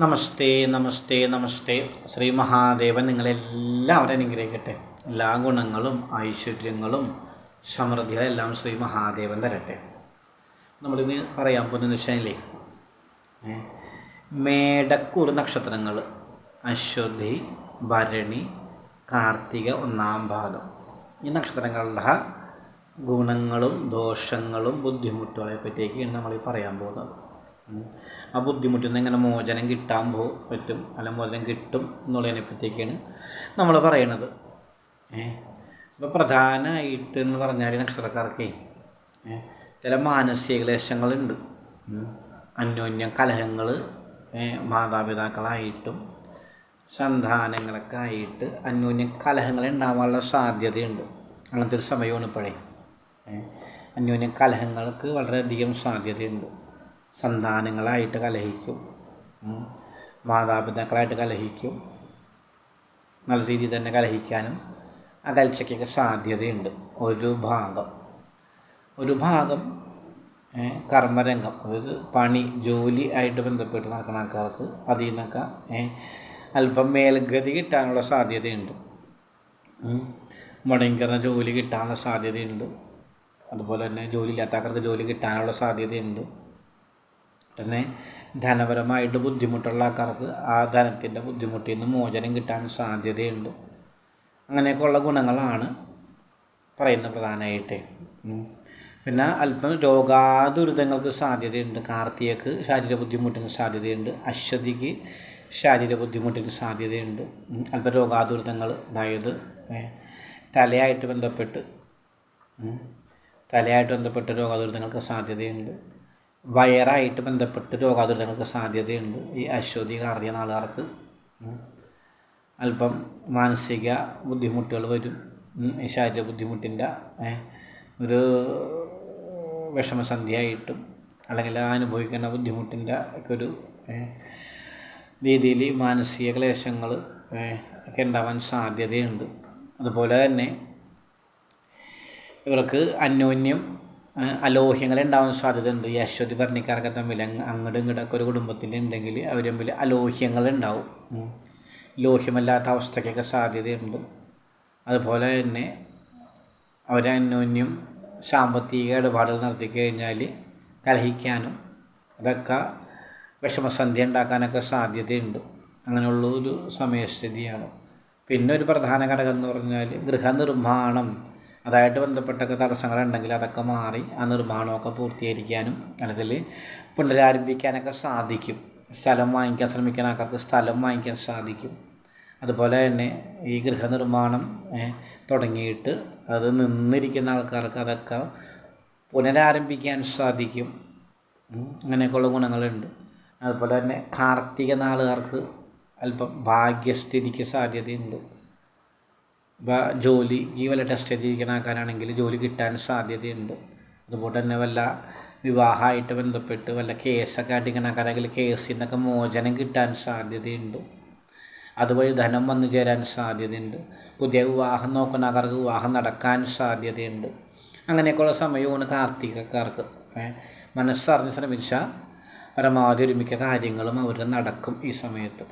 നമസ്തേ നമസ്തേ നമസ്തേ. ശ്രീ മഹാദേവൻ നിങ്ങളെല്ലാവരും അനുഗ്രഹിക്കട്ടെ. എല്ലാ ഗുണങ്ങളും ഐശ്വര്യങ്ങളും സമൃദ്ധികളും എല്ലാം ശ്രീ മഹാദേവൻ തരട്ടെ. നമ്മളിന്ന് പറയാൻ പോകുന്നതെന്ന് വെച്ചാലേ മേടക്കൂർ നക്ഷത്രങ്ങൾ അശ്വതി ഭരണി കാർത്തിക ഒന്നാം ഭാഗം. ഈ നക്ഷത്രങ്ങളുടെ ഗുണങ്ങളും ദോഷങ്ങളും ബുദ്ധിമുട്ടുകളെ പറ്റിയൊക്കെയാണ് നമ്മൾ പറയാൻ പോകുന്നത്. ആ ബുദ്ധിമുട്ടിൽ നിന്ന് എങ്ങനെ മോചനം കിട്ടാൻ പോ പറ്റും? അല്ല മോചനം കിട്ടും എന്നുള്ളതിനെപ്പറ്റിയൊക്കെയാണ് നമ്മൾ പറയണത്. ഏഹ് ഇപ്പോൾ പ്രധാനമായിട്ട് എന്ന് പറഞ്ഞാൽ നക്ഷത്രക്കാർക്ക് ചില മാനസിക ക്ലേശങ്ങളുണ്ട്. അന്യോന്യം കലഹങ്ങൾ മാതാപിതാക്കളായിട്ടും സന്താനങ്ങളൊക്കെ ആയിട്ട് അന്യോന്യം കലഹങ്ങൾ ഉണ്ടാവാനുള്ള സാധ്യതയുണ്ട്. അങ്ങനത്തെ ഒരു സമയമാണ് ഇപ്പോഴേ. അന്യോന്യം കലഹങ്ങൾക്ക് വളരെയധികം സാധ്യതയുണ്ട്. സന്താനങ്ങളായിട്ട് കലഹിക്കും. മാതാപിതാക്കളായിട്ട് കലഹിക്കും. നല്ല രീതിയിൽ തന്നെ കലഹിക്കാനും അകൽച്ചയ്ക്കൊക്കെ സാധ്യതയുണ്ട്. ഒരു ഭാഗം. ഒരു ഭാഗം കർമ്മരംഗം. അതായത് പണി ജോലി ആയിട്ട് ബന്ധപ്പെട്ട് നടക്കുന്ന ആൾക്കാർക്ക് അതിൽ നിന്നൊക്കെ അല്പം മേൽഗതി കിട്ടാനുള്ള സാധ്യതയുണ്ട്. മുടങ്ങിക്കുന്ന ജോലി കിട്ടാനുള്ള സാധ്യതയുണ്ട്. അതുപോലെ തന്നെ ജോലി ഇല്ലാത്ത ആൾക്കാർക്ക് ജോലി കിട്ടാനുള്ള സാധ്യതയുണ്ട്. പിന്നെ ധനപരമായിട്ട് ബുദ്ധിമുട്ടുള്ള ആൾക്കാർക്ക് ആ ധനത്തിന്റെ ബുദ്ധിമുട്ടിൽ നിന്ന് മോചനം കിട്ടാൻ സാധ്യതയുണ്ട്. അങ്ങനെയൊക്കെയുള്ള ഗുണങ്ങളാണ് പറയുന്നത് പ്രധാനമായിട്ട്. പിന്നെ അല്പം രോഗാതുരിതങ്ങൾക്ക് സാധ്യതയുണ്ട്. കാർത്തികക്ക് ശാരീരിക ബുദ്ധിമുട്ടിന് സാധ്യതയുണ്ട്. അശ്വതിക്ക് ശാരീരിക ബുദ്ധിമുട്ടിന് സാധ്യതയുണ്ട്. അല്പം രോഗാതുരിതങ്ങൾ അതായത് തലയായിട്ട് ബന്ധപ്പെട്ട് തലയായിട്ട് ബന്ധപ്പെട്ട രോഗാതുരിതങ്ങൾക്ക് സാധ്യതയുണ്ട്. വയറായിട്ട് ബന്ധപ്പെട്ട് രോഗാതുരിതങ്ങൾക്ക് സാധ്യതയുണ്ട്. ഈ അശ്വതി കാർത്തിക നാളുകാർക്ക്. അല്പം മാനസിക ബുദ്ധിമുട്ടുകൾ വരും. ഈ ശാരീരിക ബുദ്ധിമുട്ടിന്റെ ഒരു വിഷമസന്ധിയായിട്ടും അല്ലെങ്കിൽ അനുഭവിക്കുന്ന ബുദ്ധിമുട്ടിന്റെ ഒക്കെ ഒരു രീതിയിൽ മാനസിക ക്ലേശങ്ങൾ ഒക്കെ ഉണ്ടാവാൻ സാധ്യതയുണ്ട്. അതുപോലെ തന്നെ ഇവർക്ക് അന്യോന്യം അലോഹ്യങ്ങൾ ഉണ്ടാവാൻ സാധ്യതയുണ്ട്. യശ്വതി ഭരണിക്കാരൊക്കെ തമ്മിൽ അങ്ങ് അങ്ങോട്ടും ഇങ്ങോട്ടൊക്കെ ഒരു കുടുംബത്തിൽ ഉണ്ടെങ്കിൽ അവർ തമ്മിൽ അലോഹ്യങ്ങൾ ഉണ്ടാവും ലോഹ്യമല്ലാത്ത അവസ്ഥയ്ക്കൊക്കെ സാധ്യതയുണ്ട്. അതുപോലെ തന്നെ അവരന്യോന്യം സാമ്പത്തിക ഇടപാടുകൾ നടത്തി കഴിഞ്ഞാൽ കലഹിക്കാനും അതൊക്കെ വിഷമസന്ധി ഉണ്ടാക്കാനൊക്കെ സാധ്യതയുണ്ട്. അങ്ങനെയുള്ള ഒരു സമയസ്ഥിതിയാണ്. പിന്നെ ഒരു പ്രധാന ഘടകം എന്ന് പറഞ്ഞാൽ ഗൃഹനിർമ്മാണം. അതായിട്ട് ബന്ധപ്പെട്ടൊക്കെ തടസ്സങ്ങളുണ്ടെങ്കിൽ അതൊക്കെ മാറി ആ നിർമ്മാണമൊക്കെ പൂർത്തീകരിക്കാനും അല്ലെങ്കിൽ പുനരാരംഭിക്കാനൊക്കെ സാധിക്കും. സ്ഥലം വാങ്ങിക്കാൻ ശ്രമിക്കുന്ന ആൾക്കാർക്ക് സ്ഥലം വാങ്ങിക്കാൻ സാധിക്കും. അതുപോലെ തന്നെ ഈ ഗൃഹനിർമ്മാണം തുടങ്ങിയിട്ട് അത് നിന്നിരിക്കുന്ന ആൾക്കാർക്ക് അതൊക്കെ പുനരാരംഭിക്കാൻ സാധിക്കും. അങ്ങനെയൊക്കെയുള്ള ഗുണങ്ങളുണ്ട്. അതുപോലെ തന്നെ കാർത്തിക നാളുകാർക്ക് അല്പം ഭാഗ്യസ്ഥിതിക്ക് സാധ്യതയുണ്ട്. ജോലി ഈ വല്ല ടെസ്റ്റ് എഴുതിയിരിക്കുന്ന ആൾക്കാരാണെങ്കിൽ ജോലി കിട്ടാൻ സാധ്യതയുണ്ട്. അതുപോലെ തന്നെ വല്ല വിവാഹമായിട്ട് ബന്ധപ്പെട്ട് വല്ല കേസൊക്കെ അടിക്കുന്ന ആൾക്കാരാണെങ്കിൽ കേസിൽ നിന്നൊക്കെ മോചനം കിട്ടാൻ സാധ്യതയുണ്ട്. അതുവഴി ധനം വന്നു ചേരാൻ സാധ്യതയുണ്ട്. പുതിയ വിവാഹം നോക്കുന്ന ആൾക്കാർക്ക് വിവാഹം നടക്കാൻ സാധ്യതയുണ്ട്. അങ്ങനെയൊക്കെയുള്ള സമയമാണ് കാർത്തികക്കാർക്ക് മനസ്സറിഞ്ഞ് ശ്രമിച്ചാൽ പരമാവധി ഒരുമിക്ക കാര്യങ്ങളും അവർ നടക്കും ഈ സമയത്ത്.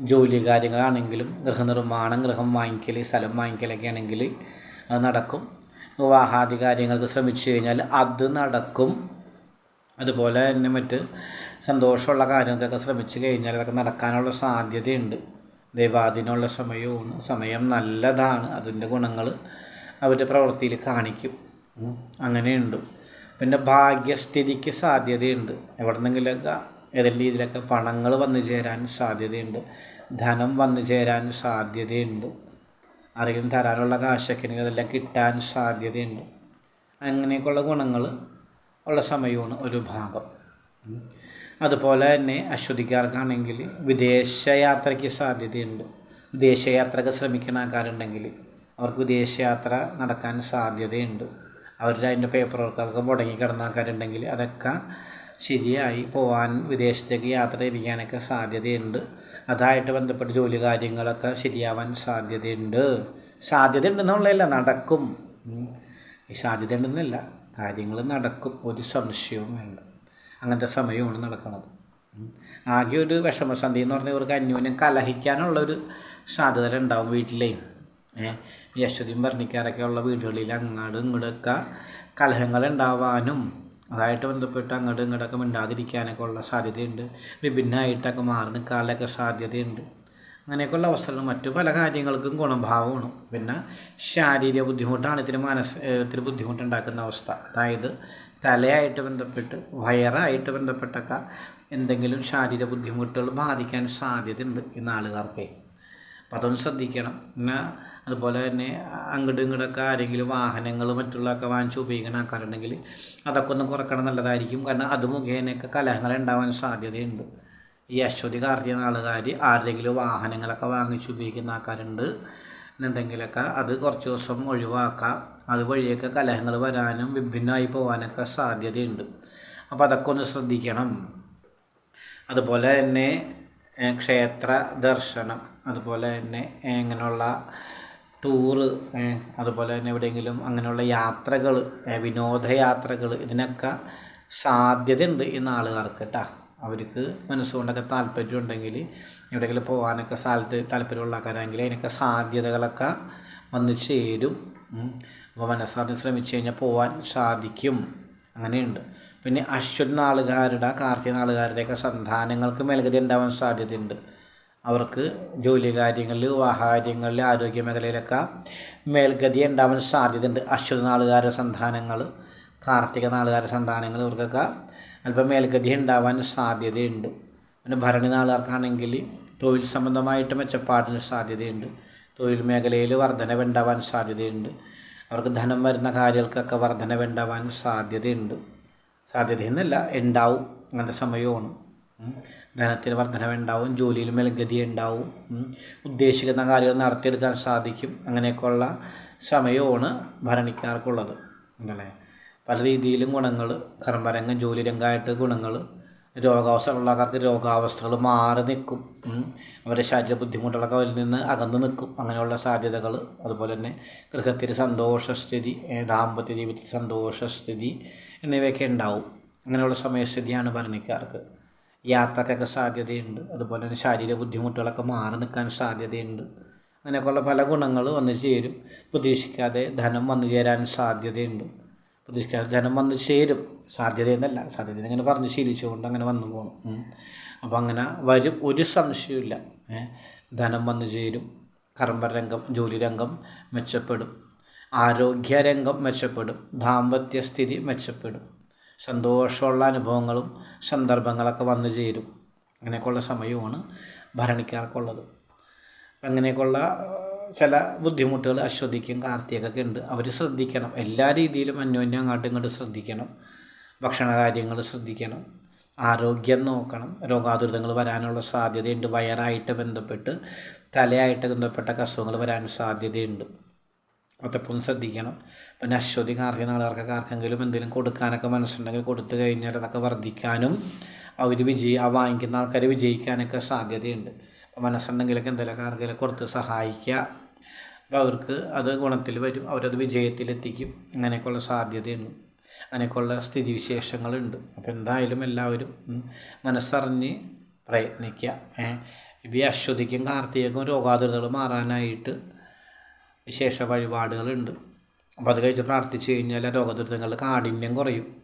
ജോലി കാര്യങ്ങളാണെങ്കിലും ഗൃഹനിർമ്മാണം ഗൃഹം വാങ്ങിക്കൽ സ്ഥലം വാങ്ങിക്കലൊക്കെ ആണെങ്കിൽ അത് നടക്കും. വിവാഹാദി കാര്യങ്ങൾക്ക് ശ്രമിച്ചു കഴിഞ്ഞാൽ അത് നടക്കും. അതുപോലെ തന്നെ മറ്റ് സന്തോഷമുള്ള കാര്യങ്ങൾക്കൊക്കെ ശ്രമിച്ചു കഴിഞ്ഞാൽ അതൊക്കെ നടക്കാനുള്ള സാധ്യതയുണ്ട്. ദൈവാധീനമുള്ള സമയവും സമയം നല്ലതാണ്. അതിന്റെ ഗുണങ്ങൾ അവരുടെ പ്രവൃത്തിയിൽ കാണിക്കും. അങ്ങനെയുണ്ട്. പിന്നെ ഭാഗ്യസ്ഥിതിക്ക് സാധ്യതയുണ്ട്. എവിടെന്നെങ്കിലൊക്കെ ഏതെങ്കിലും രീതിയിലൊക്കെ പണങ്ങൾ വന്നു ചേരാൻ സാധ്യതയുണ്ട്. ധനം വന്നു ചേരാൻ സാധ്യതയുണ്ട്. ആരെങ്കിലും തരാനുള്ള കാശൊക്കെ അതെല്ലാം കിട്ടാൻ സാധ്യതയുണ്ട്. അങ്ങനെയൊക്കെയുള്ള ഗുണങ്ങൾ ഉള്ള സമയമാണ് ഒരു ഭാഗം. അതുപോലെ തന്നെ അശ്വതിക്കാർക്കാണെങ്കിൽ വിദേശയാത്രയ്ക്ക് സാധ്യതയുണ്ട്. വിദേശയാത്രയ്ക്ക് ശ്രമിക്കുന്ന ആൾക്കാരുണ്ടെങ്കിൽ അവർക്ക് വിദേശയാത്ര നടക്കാൻ സാധ്യതയുണ്ട്. അവരുടെ അതിന്റെ പേപ്പർ വർക്ക് അതൊക്കെ മുടങ്ങി കിടന്ന ആൾക്കാരുണ്ടെങ്കിൽ അതൊക്കെ ശരിയായി പോകാൻ വിദേശത്തേക്ക് യാത്ര തിരിക്കാനൊക്കെ സാധ്യതയുണ്ട്. അതായിട്ട് ബന്ധപ്പെട്ട് ജോലി കാര്യങ്ങളൊക്കെ ശരിയാവാൻ സാധ്യതയുണ്ട്. സാധ്യത ഉണ്ടെന്നുള്ളതല്ല നടക്കും. ഈ സാധ്യത ഉണ്ടെന്നല്ല കാര്യങ്ങൾ നടക്കും. ഒരു സംശയവും വേണ്ട. അങ്ങനത്തെ സമയമാണ് നടക്കുന്നത്. ആകെ ഒരു വിഷമസന്ധി എന്ന് പറഞ്ഞാൽ ഇവർക്ക് അന്യോന്യം കലഹിക്കാനുള്ളൊരു സാധ്യത ഉണ്ടാവും വീട്ടിലേ. ഏഹ് യശ്വതിയും ഭരണിക്കാരൊക്കെ ഉള്ള വീടുകളിൽ അങ്ങോട്ടും ഇങ്ങോട്ടൊക്കെ കലഹങ്ങൾ ഉണ്ടാവാനും അതായിട്ട് ബന്ധപ്പെട്ട് അങ്ങോട്ടും ഇങ്ങോട്ടൊക്കെ മിണ്ടാതിരിക്കാനൊക്കെ ഉള്ള സാധ്യതയുണ്ട്. വിഭിന്നമായിട്ടൊക്കെ മാറി നിൽക്കാനുള്ളൊക്കെ സാധ്യതയുണ്ട്. അങ്ങനെയൊക്കെയുള്ള അവസ്ഥകൾ മറ്റു പല കാര്യങ്ങൾക്കും ഗുണഭാവമാണ്. പിന്നെ ശാരീരിക ബുദ്ധിമുട്ടാണ് ഇത്തിരി മനസ്സ് ഇത്തിരി ബുദ്ധിമുട്ടുണ്ടാക്കുന്ന അവസ്ഥ. അതായത് തലയായിട്ട് ബന്ധപ്പെട്ട് വയറായിട്ട് ബന്ധപ്പെട്ടൊക്കെ എന്തെങ്കിലും ശാരീരിക ബുദ്ധിമുട്ടുകൾ ബാധിക്കാൻ സാധ്യതയുണ്ട് ഈ നാളുകാർക്ക്. അപ്പം അതൊന്ന് ശ്രദ്ധിക്കണം. പിന്നെ അതുപോലെ തന്നെ അങ്ങോട്ടും ഇങ്ങോട്ടൊക്കെ ആരെങ്കിലും വാഹനങ്ങൾ മറ്റുള്ളതൊക്കെ വാങ്ങിച്ച് ഉപയോഗിക്കുന്ന ആൾക്കാരുണ്ടെങ്കിൽ അതൊക്കെ ഒന്ന് കുറക്കണം നല്ലതായിരിക്കും. കാരണം അത് മുഖേനയൊക്കെ കലഹങ്ങൾ ഉണ്ടാവാൻ സാധ്യതയുണ്ട്. ഈ അശ്വതി കാർത്തിക നാളുകാർ ആരെങ്കിലും വാഹനങ്ങളൊക്കെ വാങ്ങിച്ച് ഉപയോഗിക്കുന്ന ആൾക്കാരുണ്ട് എന്നുണ്ടെങ്കിലൊക്കെ അത് കുറച്ച് ദിവസം ഒഴിവാക്കാം. അതുവഴിയൊക്കെ കലഹങ്ങൾ വരാനും വിഭിന്നമായി പോകാനൊക്കെ സാധ്യതയുണ്ട്. അപ്പോൾ അതൊക്കെ ഒന്ന് ശ്രദ്ധിക്കണം. അതുപോലെ തന്നെ ക്ഷേത്ര ദർശനം അതുപോലെ തന്നെ ഇങ്ങനെയുള്ള ടൂറ് അതുപോലെ തന്നെ എവിടെയെങ്കിലും അങ്ങനെയുള്ള യാത്രകൾ വിനോദയാത്രകൾ ഇതിനൊക്കെ സാധ്യതയുണ്ട് ഈ നാളുകാർക്ക് കേട്ടോ അവർക്ക് മനസ്സുകൊണ്ടൊക്കെ താല്പര്യം ഉണ്ടെങ്കിൽ എവിടെയെങ്കിലും പോകാനൊക്കെ സ്ഥലത്ത് താല്പര്യമുള്ള ആൾക്കാരാണെങ്കിൽ അതിനൊക്കെ സാധ്യതകളൊക്കെ വന്ന് ചേരും. അപ്പോൾ മനസ്സറിഞ്ഞ് ശ്രമിച്ചു കഴിഞ്ഞാൽ പോകാൻ സാധിക്കും. അങ്ങനെയുണ്ട്. പിന്നെ അശ്വൻ നാളുകാരുടെ കാർത്തിക നാളുകാരുടെയൊക്കെ സന്താനങ്ങൾക്ക് മേൽഗതി ഉണ്ടാവാൻ സാധ്യതയുണ്ട്. അവർക്ക് ജോലി കാര്യങ്ങളിൽ വിവാഹകാര്യങ്ങളിൽ ആരോഗ്യ മേഖലയിലൊക്കെ മേൽഗതി ഉണ്ടാവാൻ സാധ്യതയുണ്ട്. അശ്വത നാളുകാര സന്താനങ്ങൾ കാർത്തിക നാളുകാര സന്താനങ്ങൾ ഇവർക്കൊക്കെ അല്പം മേൽഗതി ഉണ്ടാവാൻ സാധ്യതയുണ്ട്. പിന്നെ ഭരണി നാളുകാർക്കാണെങ്കിൽ തൊഴിൽ സംബന്ധമായിട്ട് മെച്ചപ്പാടിന് സാധ്യതയുണ്ട്. തൊഴിൽ മേഖലയിൽ വർധനവുണ്ടാവാൻ സാധ്യതയുണ്ട്. അവർക്ക് ധനം വരുന്ന കാര്യങ്ങൾക്കൊക്കെ വർധനവുണ്ടാവാൻ സാധ്യതയുണ്ട്. സാധ്യതയെന്നല്ല ഉണ്ടാവും. അങ്ങനത്തെ സമയമാണ്. ധനത്തിന് വർധനവുണ്ടാവും ജോലിയിൽ മേൽഗതി ഉണ്ടാവും ഉദ്ദേശിക്കുന്ന കാര്യങ്ങൾ നടത്തിയെടുക്കാൻ സാധിക്കും. അങ്ങനെയൊക്കെയുള്ള സമയമാണ് ഭരണിക്കാർക്കുള്ളത്. അങ്ങനെ പല രീതിയിലും ഗുണങ്ങൾ കർമ്മരംഗം ജോലി രംഗമായിട്ട് ഗുണങ്ങൾ രോഗാവസ്ഥകളുള്ള ആൾക്കാർക്ക് രോഗാവസ്ഥകൾ മാറി നിൽക്കും. അവരെ അവരുടെ ശാരീരിക ബുദ്ധിമുട്ടുകളൊക്കെ അവരിൽ നിന്ന് അകന്നു നിൽക്കും. അങ്ങനെയുള്ള സാധ്യതകൾ അതുപോലെ തന്നെ ഗൃഹത്തിൽ സന്തോഷസ്ഥിതി ദാമ്പത്യ ജീവിതത്തിൽ സന്തോഷസ്ഥിതി എന്നിവയൊക്കെ ഉണ്ടാവും. അങ്ങനെയുള്ള സമയസ്ഥിതിയാണ് ഭരണിക്കാർക്ക്. യാത്രക്കൊക്കെ സാധ്യതയുണ്ട്. അതുപോലെ തന്നെ ശാരീരിക ബുദ്ധിമുട്ടുകളൊക്കെ മാറി നിൽക്കാൻ സാധ്യതയുണ്ട്. അങ്ങനെയൊക്കെയുള്ള പല ഗുണങ്ങൾ വന്നു ചേരും. പ്രതീക്ഷിക്കാതെ ധനം വന്നു ചേരാൻ സാധ്യതയുണ്ട്. പ്രതീക്ഷിക്കാതെ ധനം വന്നു ചേരും. സാധ്യതയെന്നല്ല സാധ്യത ഇങ്ങനെ പറഞ്ഞ് ശീലിച്ചുകൊണ്ട് അങ്ങനെ വന്നു പോകണം. അപ്പോൾ അങ്ങനെ വരും. ഒരു സംശയമില്ല ധനം വന്നു ചേരും. കർമ്മരംഗം ജോലി രംഗം മെച്ചപ്പെടും. ആരോഗ്യരംഗം മെച്ചപ്പെടും. ദാമ്പത്യ സ്ഥിതി മെച്ചപ്പെടും. സന്തോഷമുള്ള അനുഭവങ്ങളും സന്ദർഭങ്ങളൊക്കെ വന്നു ചേരും. അങ്ങനെയൊക്കെയുള്ള സമയമാണ് ഭരണിക്കാർക്കുള്ളത് അങ്ങനെയൊക്കെയുള്ള ചില ബുദ്ധിമുട്ടുകൾ അശ്വതിക്കും കാർത്തികൊക്കെ ഉണ്ട്. അവർ ശ്രദ്ധിക്കണം. എല്ലാ രീതിയിലും അന്യോന്യം അങ്ങോട്ടും ഇങ്ങോട്ടും ശ്രദ്ധിക്കണം. ഭക്ഷണ കാര്യങ്ങൾ ശ്രദ്ധിക്കണം. ആരോഗ്യം നോക്കണം. രോഗാതുരിതങ്ങൾ വരാനുള്ള സാധ്യതയുണ്ട്. വയറായിട്ട് ബന്ധപ്പെട്ട് തലയായിട്ട് ബന്ധപ്പെട്ട അസുഖങ്ങൾ വരാൻ സാധ്യതയുണ്ട്. അതൊക്കെ ശ്രദ്ധിക്കണം. പിന്നെ അശ്വതി കാർത്തിക നാളുകാർക്കൊക്കെ ആർക്കെങ്കിലും എന്തെങ്കിലും കൊടുക്കാനൊക്കെ മനസ്സുണ്ടെങ്കിൽ കൊടുത്തു കഴിഞ്ഞാൽ അതൊക്കെ വർദ്ധിക്കാനും അവർ വിജയി ആ വാങ്ങിക്കുന്ന ആൾക്കാർ വിജയിക്കാനൊക്കെ സാധ്യതയുണ്ട്. അപ്പോൾ മനസ്സുണ്ടെങ്കിലൊക്കെ എന്തെങ്കിലുമൊക്കെ ആർക്കെങ്കിലും കൊടുത്ത് സഹായിക്കുക. അപ്പോൾ അവർക്ക് അത് ഗുണത്തിൽ വരും. അവരത് വിജയത്തിലെത്തിക്കും. അങ്ങനെയൊക്കെയുള്ള സാധ്യതയുണ്ട്. അങ്ങനെയൊക്കെയുള്ള സ്ഥിതിവിശേഷങ്ങളുണ്ട്. അപ്പോൾ എന്തായാലും എല്ലാവരും മനസ്സറിഞ്ഞ് പ്രയത്നിക്കുക. ഇപ്പോൾ ഈ അശ്വതിക്കും കാർത്തികക്കും രോഗാതുരതകൾ മാറാനായിട്ട് വിശേഷ വഴിപാടുകളുണ്ട് അപ്പോൾ അത് കഴിച്ച് പ്രാർത്ഥിച്ചു കഴിഞ്ഞാൽ രോഗദുരിതങ്ങളുടെ കാഠിന്യം കുറയും.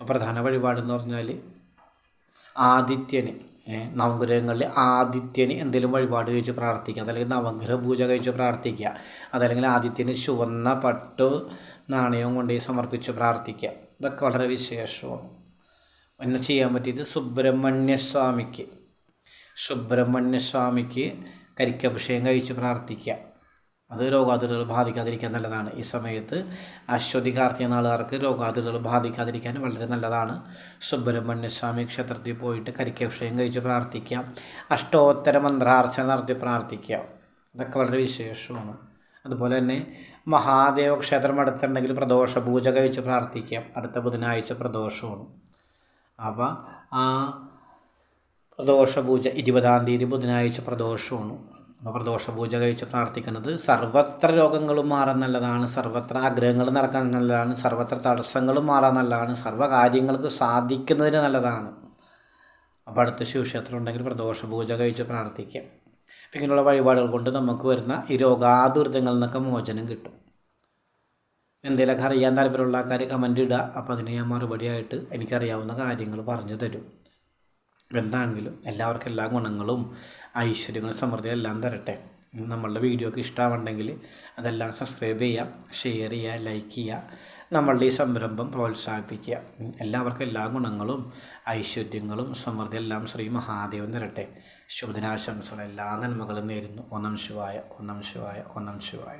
പ്രധാന വഴിപാടെന്ന് പറഞ്ഞാൽ ആദിത്യന് നവഗ്രഹങ്ങളിൽ ആദിത്യന് എന്തെങ്കിലും വഴിപാട് കഴിച്ച് പ്രാർത്ഥിക്കുക. അതല്ലെങ്കിൽ നവഗ്രഹ പൂജ കഴിച്ച് പ്രാർത്ഥിക്കുക. അതല്ലെങ്കിൽ ആദിത്യന് ചുവന്ന പട്ട് നാണയവും കൊണ്ട് സമർപ്പിച്ച് പ്രാർത്ഥിക്കുക. ഇതൊക്കെ വളരെ വിശേഷമാണ്. എന്നെ ചെയ്യാൻ പറ്റിയത് സുബ്രഹ്മണ്യസ്വാമിക്ക്. സുബ്രഹ്മണ്യസ്വാമിക്ക് കരിക്കഭിഷേകം കഴിച്ച് പ്രാർത്ഥിക്കുക. അത് രോഗാതുരകൾ ബാധിക്കാതിരിക്കാൻ നല്ലതാണ്. ഈ സമയത്ത് അശ്വതി കാർത്തിക നാളുകാർക്ക് രോഗാതുരകൾ ബാധിക്കാതിരിക്കാൻ വളരെ നല്ലതാണ്. സുബ്രഹ്മണ്യ സ്വാമി ക്ഷേത്രത്തിൽ പോയിട്ട് കരിക്കഭിഷേകം കഴിച്ച് പ്രാർത്ഥിക്കാം അഷ്ടോത്തര മന്ത്രാർച്ചന നടത്തി പ്രാർത്ഥിക്കാം ഇതൊക്കെ വളരെ വിശേഷമാണ്. അതുപോലെ തന്നെ മഹാദേവ ക്ഷേത്രം അടുത്തുണ്ടെങ്കിൽ പ്രദോഷ പൂജ കഴിച്ച് പ്രാർത്ഥിക്കാം അടുത്ത ബുധനാഴ്ച പ്രദോഷമാണ്. അപ്പോൾ ആ പ്രദോഷ പൂജ ഇരുപതാം തീയതി ബുധനാഴ്ച പ്രദോഷമാണ്. പ്രദോഷ പൂജ കഴിച്ച് പ്രാർത്ഥിക്കുന്നത് സർവത്ര രോഗങ്ങളും മാറാൻ നല്ലതാണ് സർവത്ര ആഗ്രഹങ്ങൾ നടക്കാൻ നല്ലതാണ് സർവത്ര തടസ്സങ്ങളും മാറാൻ നല്ലതാണ് സർവ കാര്യങ്ങൾക്ക് സാധിക്കുന്നതിന് നല്ലതാണ്. അപ്പോൾ അടുത്ത ശിവക്ഷേത്രം ഉണ്ടെങ്കിൽ പ്രദോഷ കഴിച്ച് പ്രാർത്ഥിക്കാം ഇങ്ങനെയുള്ള വഴിപാടുകൾ കൊണ്ട് നമുക്ക് വരുന്ന ഈ രോഗാതുരിതങ്ങളിൽ നിന്നൊക്കെ മോചനം കിട്ടും. എന്തെങ്കിലുമൊക്കെ അറിയാൻ താല്പര്യമുള്ള ആൾക്കാർ കമന്റ് ഇടുക. അപ്പോൾ അതിന് ഞാൻ മറുപടിയായിട്ട് എനിക്കറിയാവുന്ന കാര്യങ്ങൾ പറഞ്ഞു തരും. എന്താണെങ്കിലും എല്ലാവർക്കും എല്ലാ ഗുണങ്ങളും ഐശ്വര്യങ്ങളും സമൃദ്ധിയും എല്ലാം തരട്ടെ. നമ്മളുടെ വീഡിയോക്ക് ഇഷ്ടമാവുണ്ടെങ്കിൽ അതെല്ലാം സബ്സ്ക്രൈബ് ചെയ്യുക ഷെയർ ചെയ്യുക ലൈക്ക് ചെയ്യുക നമ്മളുടെ ഈ സംരംഭം പ്രോത്സാഹിപ്പിക്കുക. എല്ലാവർക്കും എല്ലാ ഗുണങ്ങളും ഐശ്വര്യങ്ങളും സമൃദ്ധി എല്ലാം ശ്രീ മഹാദേവൻ തരട്ടെ. ശുഭദിനാശംസകൾ എല്ലാ നന്മകളും നേരുന്നു. ഒന്നം ശിവായ ഒന്നം ശിവായ ഒന്നം ശിവായ.